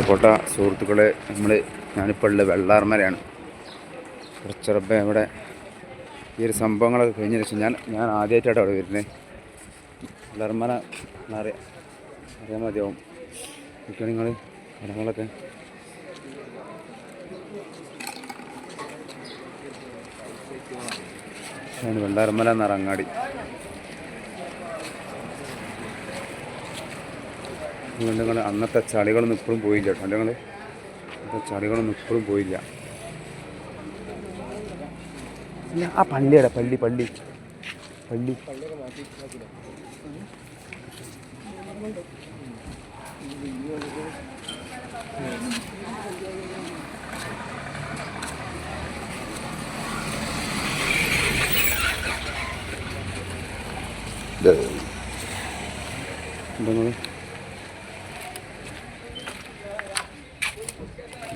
കോട്ട സുഹൃത്തുക്കളെ നമ്മൾ ഞാനിപ്പോൾ ഉള്ള വെള്ളാർമരയാണ് കുറച്ചുറപ്പ് ഇവിടെ ഈ ഒരു സംഭവങ്ങളൊക്കെ കഴിഞ്ഞ ശേഷം ഞാൻ ഞാൻ ആദ്യമായിട്ടാണ് അവിടെ വരുന്നത് വെള്ളാർമര എന്നറിയാം അറിയാൻ മതിയാവും. ഇതൊക്കെ നിങ്ങൾ മരങ്ങളൊക്കെ വെള്ളാർമല എന്നാണ് അങ്ങാടി നിങ്ങൾ അന്നത്തെ ചളികളൊന്നും ഇപ്പോഴും പോയില്ല കേട്ടോ. നിങ്ങൾ അന്നത്തെ ചളികളൊന്നും ഇപ്പോഴും പോയില്ല. ആ പള്ളിയുടെ പള്ളി പള്ളി. പള്ളി. എന്താ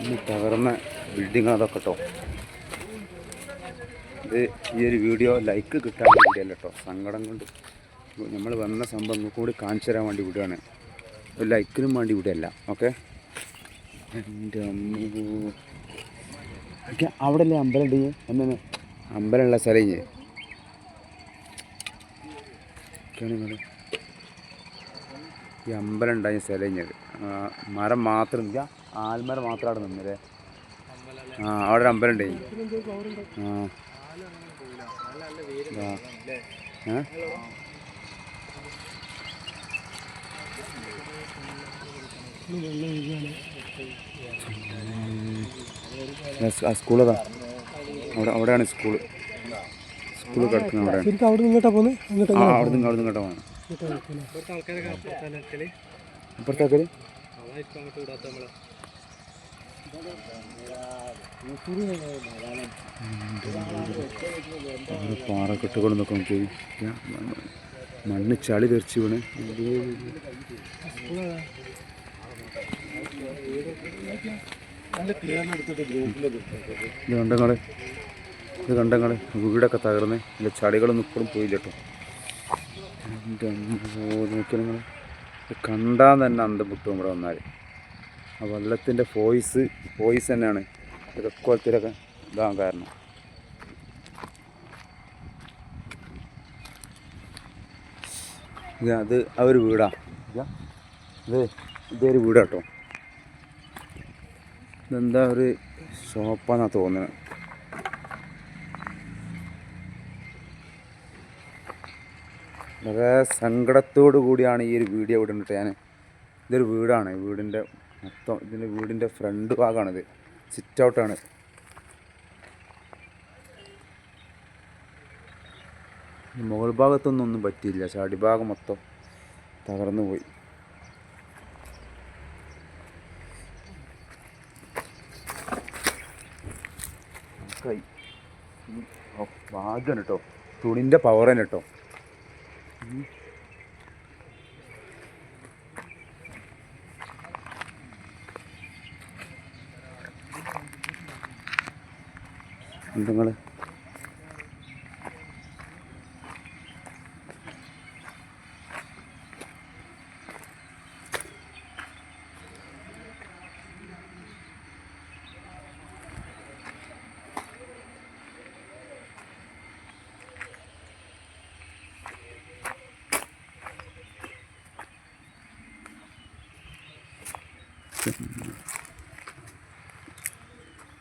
ഈ തകർന്ന ബിൽഡിംഗ് അതൊക്കെ കേട്ടോ ഇത് ഈ ഒരു വീഡിയോ ലൈക്ക് കിട്ടാൻ വേണ്ടിയല്ല കേട്ടോ സങ്കടം കൊണ്ട് നമ്മൾ വന്ന സംഭവം കൂടി കാണിച്ചു തരാൻ വേണ്ടി വിടുകയാണ് ഒരു ലൈക്കിനും വേണ്ടി വിടുകയല്ല. ഓക്കെ എന്റെ അമ്മോ. അവിടെ അല്ലേ അമ്പലം ഉണ്ട് എന്നു അമ്പലമുള്ള സ്ഥലം ഈ അമ്പലം ഉണ്ടായ സ്ഥലം മരം മാത്രം ഇല്ല. ആൽമരം മാത്രം അവിടെ നിന്നല്ലേ? ആ അവിടെ ഒരു അമ്പലം ഉണ്ട് ആ. അവിടെ അവിടെയാണ് സ്കൂൾ. സ്കൂൾ കിടക്കുന്നത് അവിടെ. അവിടെ നിന്നിട്ടാ പോകുന്നത് ആ അവിടെ നിന്ന് അവിടെ പാറക്കെട്ടുകൾ നോക്കാൻ പോയി. മണ്ണ് ചളി തെറിച്ച് വീണ്. ഇത് കണ്ടങ്ങൾ? ഇത് കണ്ടങ്ങൾ? വീടൊക്കെ തകർന്ന്. ഇല്ല ചളികളൊന്നും ഇപ്പോഴും പോയില്ല കേട്ടോ നോക്കിയാൽ കണ്ടാൽ തന്നെ അന്തം വിട്ടു ഇവിടെ വന്നാൽ ആ വെള്ളത്തിന്റെ ഫോയ്സ് ഫോയ്സ് തന്നെയാണ്. ഇതൊക്കെ ഇതാകാൻ കാരണം. അത് ആ ഒരു വീടാ. ഇതാ. ഇത് ഇതൊരു വീടാട്ടോ ഇതെന്താ ഒരു ഷോപ്പാന്നാ തോന്നുന്നത് വളരെ സങ്കടത്തോടു കൂടിയാണ് ഈ ഒരു വീഡിയോ ഇവിടെ ഞാൻ ഇതൊരു വീടാണ്. വീടിന്റെ മൊത്തം ഇതിന്റെ വീടിന്റെ ഫ്രണ്ട് ഭാഗമാണിത്. സിറ്റ് ഔട്ടാണ് മുകൾ ഭാഗത്തൊന്നും ഒന്നും പറ്റിയില്ല. പക്ഷെ ഭാഗം മൊത്തം തകർന്നു പോയി. ഭാഗ്യമാണ് കേട്ടോ തുണിന്റെ തന്നെ കേട്ടോ നിങ്ങൾ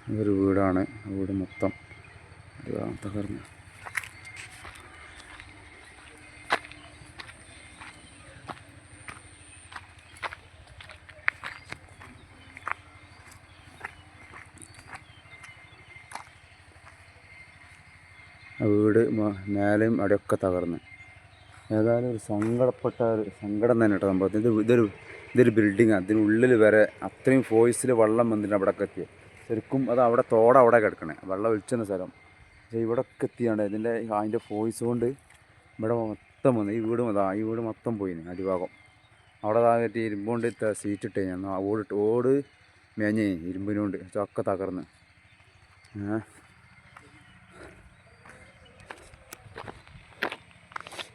ഇതൊരു വീടാണ്. വീട് മൊത്തം ആ വീട് മേലെയും അവിടെയൊക്കെ തകർന്ന്. ഏതായാലും ഒരു സങ്കടപ്പെട്ട ഒരു സങ്കടം തന്നെ കേട്ടോ സംഭവത്തിൽ. ഇത് ഇതൊരു ഇതൊരു ബിൽഡിങ്ങാണ് അതിനുള്ളിൽ വരെ അത്രയും ഫോഴ്സിൽ വെള്ളം വന്നിട്ട് അവിടെ എത്തിയത് ശരിക്കും അത് അവിടെ തോടവിടെ കിടക്കണേ. വെള്ളം ഒഴിച്ചെന്ന സ്ഥലം. പക്ഷേ ഇവിടെയൊക്കെ എത്തിയാണ്ട് ഇതിന്റെ അതിന്റെ ഫോഴ്സ് കൊണ്ട് ഇവിടെ മൊത്തം വന്നു ഈ വീട് അതാ ഈ വീട് മൊത്തം പോയിന് അടിഭാഗം. അവിടെ താകറ്റി ഇരുമ്പുകൊണ്ട് സീറ്റ് ഇട്ടേ ഞാൻ. ഓടിട്ട് ഓട് മേഞ്ഞേ ഇരുമ്പിനുകൊണ്ട് ഒക്കെ തകർന്ന്. ഏഹ്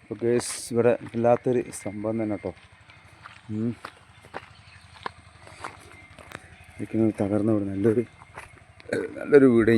അപ്പോൾ കേസ് ഇവിടെ ഇല്ലാത്തൊരു സംഭവം തന്നെ കേട്ടോ. ഇരിക്കുന്നത് തകർന്നു നല്ലൊരു നല്ലൊരു വീടേ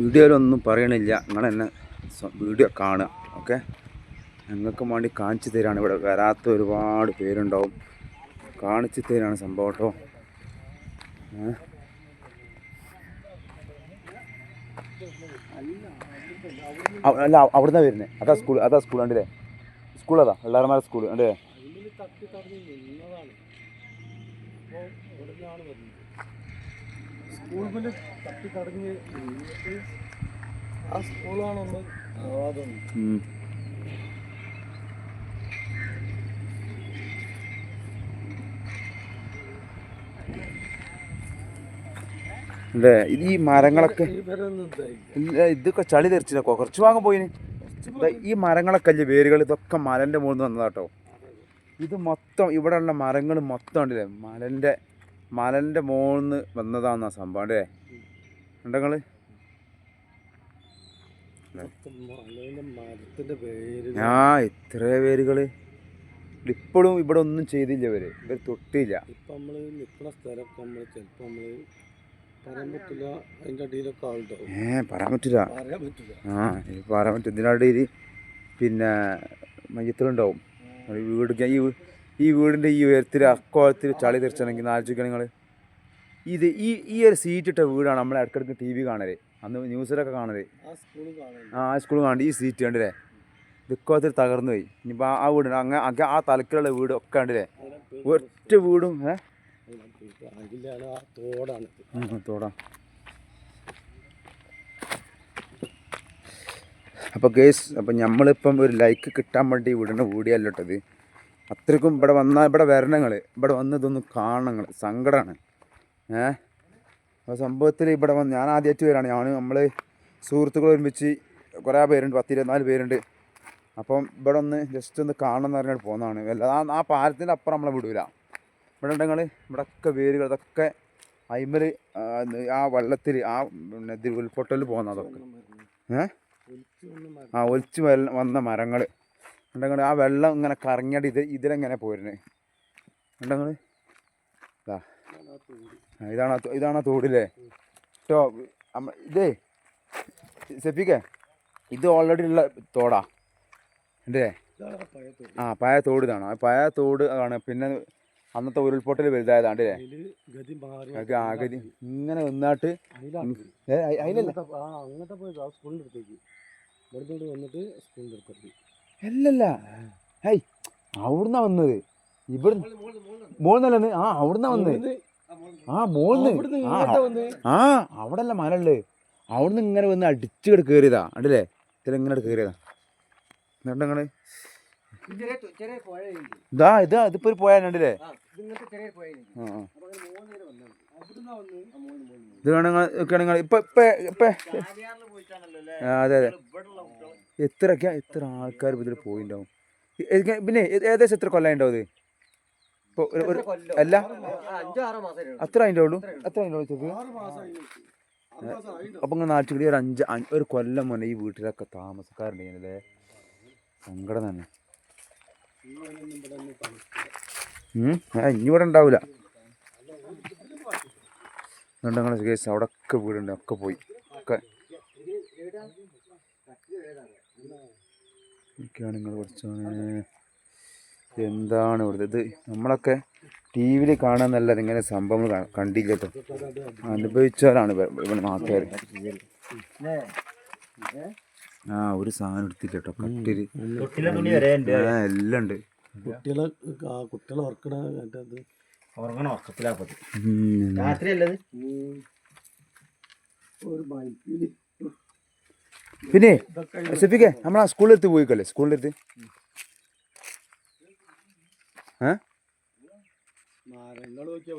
വീഡിയോയിലൊന്നും പറയണില്ല. സ്വ- വീഡിയോ കാണുക. ഓക്കെ? ഞങ്ങൾക്ക് വേണ്ടി കാണിച്ചു തരാണ് ഇവിടെ. വരാത്ത ഒരുപാട് പേരുണ്ടാവും. കാണിച്ചു തരാണ് സംഭവം കേട്ടോ അല്ല അവിടുന്ന് വരുന്നത് അതാ സ്കൂൾ അതാ സ്കൂൾ ഉണ്ടല്ലേ സ്കൂൾ അതാ എല്ലാവരും സ്കൂൾ കണ്ടില്ലേ? സ്കൂളിൽ തട്ടി ആ സ്കൂളാണൊന്ന് അതൊന്നും. അല്ലേ ഇത് ഈ മരങ്ങളൊക്കെ ഇല്ല, ഇതൊക്കെ ചളി തെറിച്ചില്ല. കുറച്ച് വാങ്ങാൻ പോയിന്. ഈ മരങ്ങളൊക്കെ അല്ലേ വേരുകൾ? ഇതൊക്കെ മലന്റെ മുകളിൽ നിന്ന് വന്നതാട്ടോ. ഇത് മൊത്തം ഇവിടെയുള്ള മരങ്ങൾ മൊത്തം ഉണ്ടല്ലേ? മലന്റെ മലന്റെ മുകളിൽ നിന്ന് വന്നതാന്നാ സംഭവം അല്ലേ? ഉണ്ടങ്ങൾ ആ ഇത്ര പേരുകൾ ഇപ്പോഴും ഇവിടെ ഒന്നും ചെയ്തില്ല ഇവർ. ഇവർ തൊട്ടില്ല. ഇപ്പം നമ്മൾ നിൽക്കുന്ന സ്ഥലമൊക്കെ നമ്മൾ ചിലപ്പോൾ നമ്മൾ പറയാൻ പറ്റില്ല അതിന്റെ അടിയിലൊക്കെ ആളുണ്ടാവും. ഏ പറയാൻ പറ്റില്ല. പറയാൻ പറ്റില്ല. ആ പറയാൻ പറ്റും ഇതിനടിയിൽ പിന്നെ മയ്യത്തിലുണ്ടാവും വീട് ഈ ഈ വീടിന്റെ ഈ ഉയരത്തിൽ അക്കോളത്തിൽ ചളി തെറിച്ചാണെങ്കിൽ ആലോചിക്കണം നിങ്ങൾ ഇത് ഈ ഈ ഒരു സീറ്റ് ഇട്ട വീടാണ് നമ്മൾ ഇടയ്ക്കിടയ്ക്ക് ടി വി കാണൽ. അന്ന് ന്യൂസിലൊക്കെ കാണൽ. ആ സ്കൂൾ കാണി ഈ സീറ്റ് കണ്ടില്ലേ? ദുഃഖത്തിൽ തകർന്നു പോയി. ഇനിയിപ്പോൾ ആ വീട് അങ്ങനെ അങ്ങനെ ആ തലക്കിലുള്ള വീട് ഒക്കെ കണ്ടില്ലേ? ഒറ്റ വീടും ഏ? തോടാ. അപ്പോൾ ഗേസ് അപ്പം നമ്മളിപ്പം ഒരു ലൈക്ക് കിട്ടാൻ വേണ്ടി വിടുന്ന വീഡിയോ അല്ല കേട്ടത് അത്രയ്ക്കും ഇവിടെ വന്നാൽ ഇവിടെ വരണങ്ങൾ ഇവിടെ വന്ന് ഇതൊന്ന് കാണണങ്ങൾ സങ്കടമാണ് ഏ? അപ്പോൾ സംഭവത്തിൽ ഇവിടെ വന്ന് ഞാൻ ആദ്യമായിട്ട് വരാണ്. ഞാൻ നമ്മൾ സുഹൃത്തുക്കൾ ഒരുമിച്ച് കുറേ പേരുണ്ട്. പത്ത് ഇരുപത്തിനാല് പേരുണ്ട്. അപ്പം ഇവിടെ ഒന്ന് ജസ്റ്റ് ഒന്ന് കാണണം എന്ന് പറഞ്ഞിട്ട് പോകുന്നതാണ് വല്ല ആ പാലത്തിന്റെ അപ്പുറം നമ്മളെ വിടൂല. ഇവിടെ ഉണ്ടെങ്കിൽ ഇവിടെ ഒക്കെ വേരുകൾ ഇതൊക്കെ അയിമൽ ആ വെള്ളത്തിൽ ആ പിന്നെ ഇത് ഉൾപ്പൊട്ടലിൽ പോകുന്ന അതൊക്കെ. ആ ഒലിച്ച് വന്ന മരങ്ങൾ ഉണ്ടെങ്കിൽ ആ വെള്ളം ഇങ്ങനെ കറങ്ങിയിട്ട് ഇത് ഇതിലെങ്ങനെ പോരുന്നത് ഉണ്ടെങ്കിൽ ഇതാ ഇതാണ് ഇതാണ് ആ തോടില്ലേ? കേട്ടോ ഇതേ സെപ്പിക്കേ ഇത് ഓൾറെഡി ഉള്ള തോടാ. അല്ലേ ആ പഴയ തോട് ഇതാണ്. ആ പഴയ തോട് ആണ്. പിന്നെ അന്നത്തെ ഉരുൾപൊട്ടൽ വലുതായതാണ് അല്ലേ ഗതി ഇങ്ങനെ ഏ, അതിലല്ല അങ്ങനത്തെ പോയി സ്കൂളിൽ സ്കൂളിന്റെ അടുത്തേക്ക്. ഇവിടെ വന്നിട്ട് സ്കൂളിന്റെ അടുത്തേക്ക്. അല്ലല്ല ഹൈ അവിടുന്ന വന്നത്? ഇവിടുന്ന് മോന്നല്ലെന്ന് ആ അവിടുന്ന വന്നത്. ആ മോന്ന് ആ വന്ന് അവിടെ അല്ല മലല്ലേ അവിടുന്ന് ഇങ്ങനെ വന്ന് അടിച്ചു കിട കയറിയതാ അണ്ടല്ലേ ഇതിൽ ഇങ്ങനെ കയറിയതാ എന്നിട്ട് നിങ്ങൾ ഇതാ ഇതാ ഇതിപ്പോ ഒരു പോയാ കണ്ടില്ലേ? ആ ഇതിങ്ങനത്തെ ചെറിയ പുഴയുണ്ട് ആ ആ. അപ്പോൾ അങ്ങനെ മൂന്ന് നേരം വന്നത്. അവിടുന്ന് വന്ന് ആ മൂന്ന് മൂന്ന് ഇത് വേണമെങ്കിൽ നിങ്ങൾ ഇപ്പൊ ഇപ്പൊ ഇപ്പൊ. അതെ അതെ. എത്രയൊക്കെ എത്ര ആൾക്കാർ ഇതിൽ പോയിണ്ടാവും? പിന്നെ ഏകദേശം എത്ര കൊല്ലം ഉണ്ടാവും ഇത്? അല്ല? അത്ര അതിന്റെ ഉള്ളൂ? അത്ര അതിന്റെ ഉള്ളൂ അപ്പൊ ഇങ്ങനെ നാട്ടിൽ ഒരു അഞ്ച് ഒരു കൊല്ലം മുന്നേ ഈ വീട്ടിലൊക്കെ താമസക്കാരുണ്ടെങ്കിലേ സങ്കടം തന്നെ. ഇനി ഇവിടെ ഉണ്ടാവില്ല അതുകൊണ്ട് കേസ് അവിടെ ഒക്കെ വീടുണ്ട് ഒക്കെ പോയി. ഒക്കെ ഒക്കെയാണ് നിങ്ങൾ കുറച്ച് എന്താണ് ഇവിടുത്തെ ഇത്? നമ്മളൊക്കെ ടി വിയിൽ കാണാന്നല്ലാതെ ഇങ്ങനെ സംഭവങ്ങൾ കണ്ടില്ലേ അനുഭവിച്ചവരാണ് കേട്ടോ അനുഭവിച്ചാലാണ് ഇവിടെ നാട്ടുകാർ ആ ഒരു സാധനം എടുത്തില്ല കേട്ടോ. കട്ടിൽ. ആ എല്ലാം ഉണ്ട്. കുട്ടികളെ കുട്ടികളെ ഉറക്കണ ഉറങ്ങണം ഉറക്കത്തിലാപ്പത് ഉം. ഒരു ബൈക്കിൽ പിന്നെ ഇതൊക്കെ സെഫിക്കെ നമ്മൾ ആ സ്കൂളിൽ എത്തി പോയിക്കല്ലേ സ്കൂളിൽ എത്തി ഏ മരങ്ങൾ നോക്കിയാ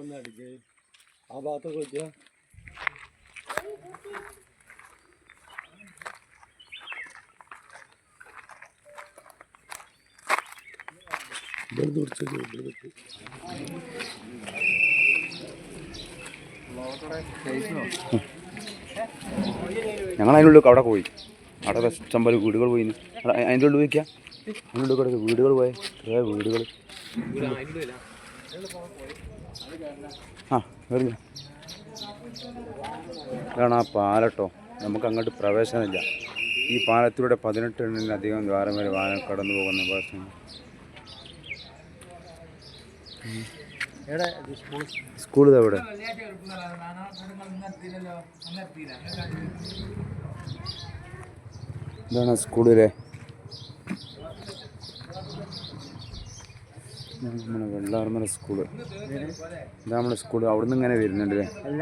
ഞങ്ങൾ അതിനുള്ളിൽ അവിടെ പോയി. അവിടെ ഇഷ്ടം പോലെ വീടുകൾ പോയി അതിന്റെ ഉള്ളിൽ പോയിക്കാം അതിന്റെ ഉള്ളിൽ കൂടെ വീടുകൾ പോയി. കുറേ വീടുകൾ. ആ വരുന്നു. ഇതാണ് ആ പാലട്ടോ നമുക്ക് അങ്ങോട്ട് പ്രവേശനമില്ല ഈ പാലത്തിലൂടെ പതിനെട്ട് എണ്ണിലധികം ദ്വാരം വരെ വാഹനം കടന്നു പോകുന്ന പ്രശ്നം സ്കൂൾ എവിടെ ഇതാണ് സ്കൂളിലെ നമ്മുടെ വെള്ളാർമല സ്കൂൾ ഇതാ നമ്മുടെ സ്കൂൾ. അവിടുന്ന് ഇങ്ങനെ വരുന്നുണ്ട് അല്ലേ അല്ല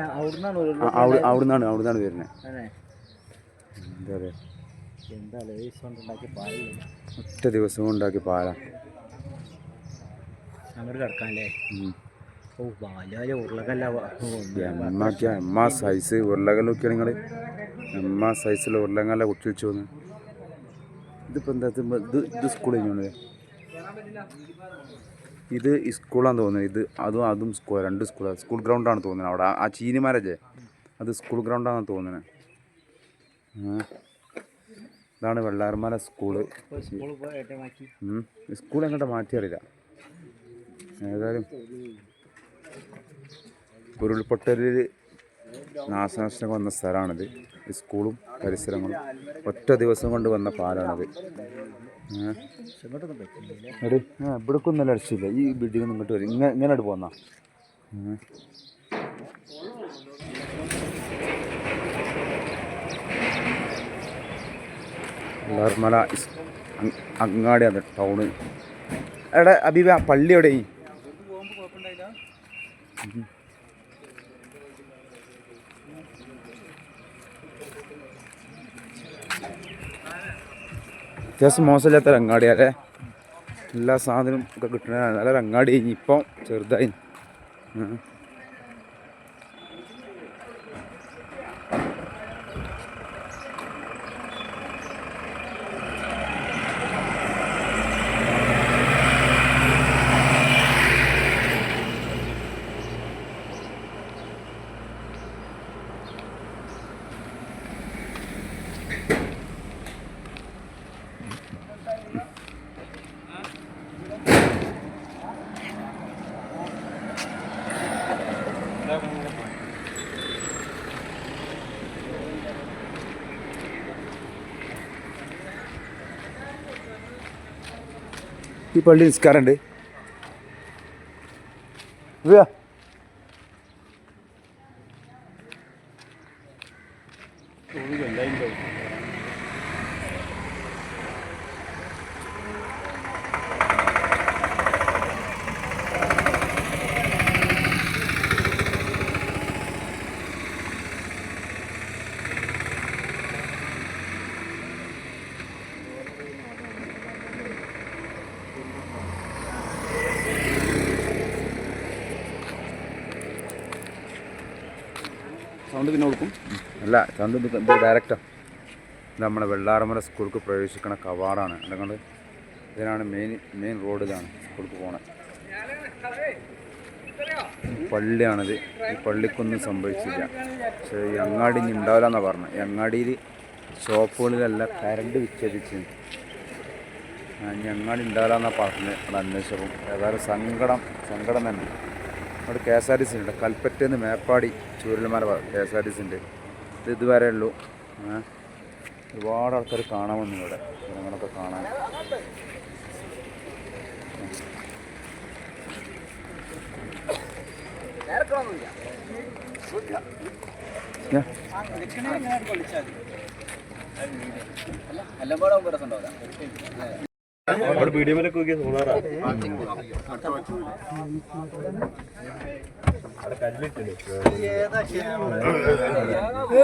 അവിടുന്നാണ് അവിടുന്നാണ് വരുന്നത് എന്താ പറയുക ഉണ്ടാക്കി ഒറ്റ ദിവസം കൊണ്ടാക്കി പാല. അങ്ങോട്ട് കിടക്കാനല്ലേ എമ്മ സൈസ് ഉരുളകല്ലൊക്കെയാണ് നിങ്ങൾ എമ്മ സൈസിലുള്ള കുട്ടി കുട്ടിച്ചു വന്ന് ഇതിപ്പോൾ എന്താ ഇത് ഇത് സ്കൂൾ കഴിഞ്ഞോളേ ഇത് സ്കൂളാന്ന് തോന്നുന്നത് ഇത് അതും അതും സ്കൂൾ രണ്ട് സ്കൂളാണ് സ്കൂൾ ഗ്രൗണ്ടാണ് തോന്നുന്നത് അവിടെ. ആ- ചീനിമാരല്ലേ? അത് സ്കൂൾ ഗ്രൗണ്ടാണെന്ന് തോന്നുന്നത് ഇതാണ് വെള്ളാർമല സ്കൂൾ സ്കൂളിൽ. സ്കൂൾ എങ്ങോട്ട് മാറ്റിയറിയില്ല. ഏതായാലും ഉരുൾപൊട്ടലിൽ നാശനഷ്ടം വന്ന സ്ഥലമാണിത്. സ്കൂളും പരിസരങ്ങളും ഒറ്റ ദിവസം കൊണ്ട് വന്ന പാലാണിത്. എടി ആ അടിച്ചില്ല. ഈ ബിൽഡിംഗ് ഇങ്ങോട്ട് വരും. ഇങ്ങനെ ഇങ്ങനെ പോന്നാ. മല അങ്ങാടി അത് ടൗണ്. എടാ അബീബ പള്ളി എവിടെ അത്യാവശ്യം മോശമില്ലാത്ത ഒരു അങ്ങാടിയല്ലേ എല്ലാ സാധനവും ഒക്കെ കിട്ടുന്ന നല്ലൊരു അങ്ങാടി ഇപ്പം ചെറുതായി. ഉം. ഈ പള്ളി നിസ്കാരമുണ്ട് അല്ല ചന്തു ഇത് ഡയറക്റ്റാ ഇത് നമ്മുടെ വെള്ളാറമല സ്കൂൾക്ക് പ്രവേശിക്കണ കവാടാണ്. അതുകൊണ്ട് ഇതിനാണ് മെയിൻ മെയിൻ റോഡ് ഇതാണ് സ്കൂൾക്ക് പോണത് പള്ളിയാണിത്. ഈ പള്ളിക്കൊന്നും സംഭവിച്ചില്ല. പക്ഷേ ഈ അങ്ങാടി ഇനി ഉണ്ടാവില്ല എന്നാണ് പറഞ്ഞത് അങ്ങാടിയിൽ ഷോപ്പുകളിലെല്ലാം കരണ്ട് വിച്ഛേദിച്ച് ഇനി അങ്ങാടി ഉണ്ടാവില്ല എന്നാണ് പറഞ്ഞത് അവിടെ അന്വേഷണം ഏതായാലും സങ്കടം സങ്കടം തന്നെ. അവിടെ K S R T C ഉണ്ട്. കൽപ്പറ്റയിൽ നിന്ന് Meppadi Chooralmala K S R T C ഉണ്ട്. ഇത് ഇതുവരെ ഉള്ളൂ. ഒരുപാട് ആൾക്കാർ കാണാൻ വന്നു ഇവിടെ. ജനങ്ങളൊക്കെ കാണാൻ. അവിടെ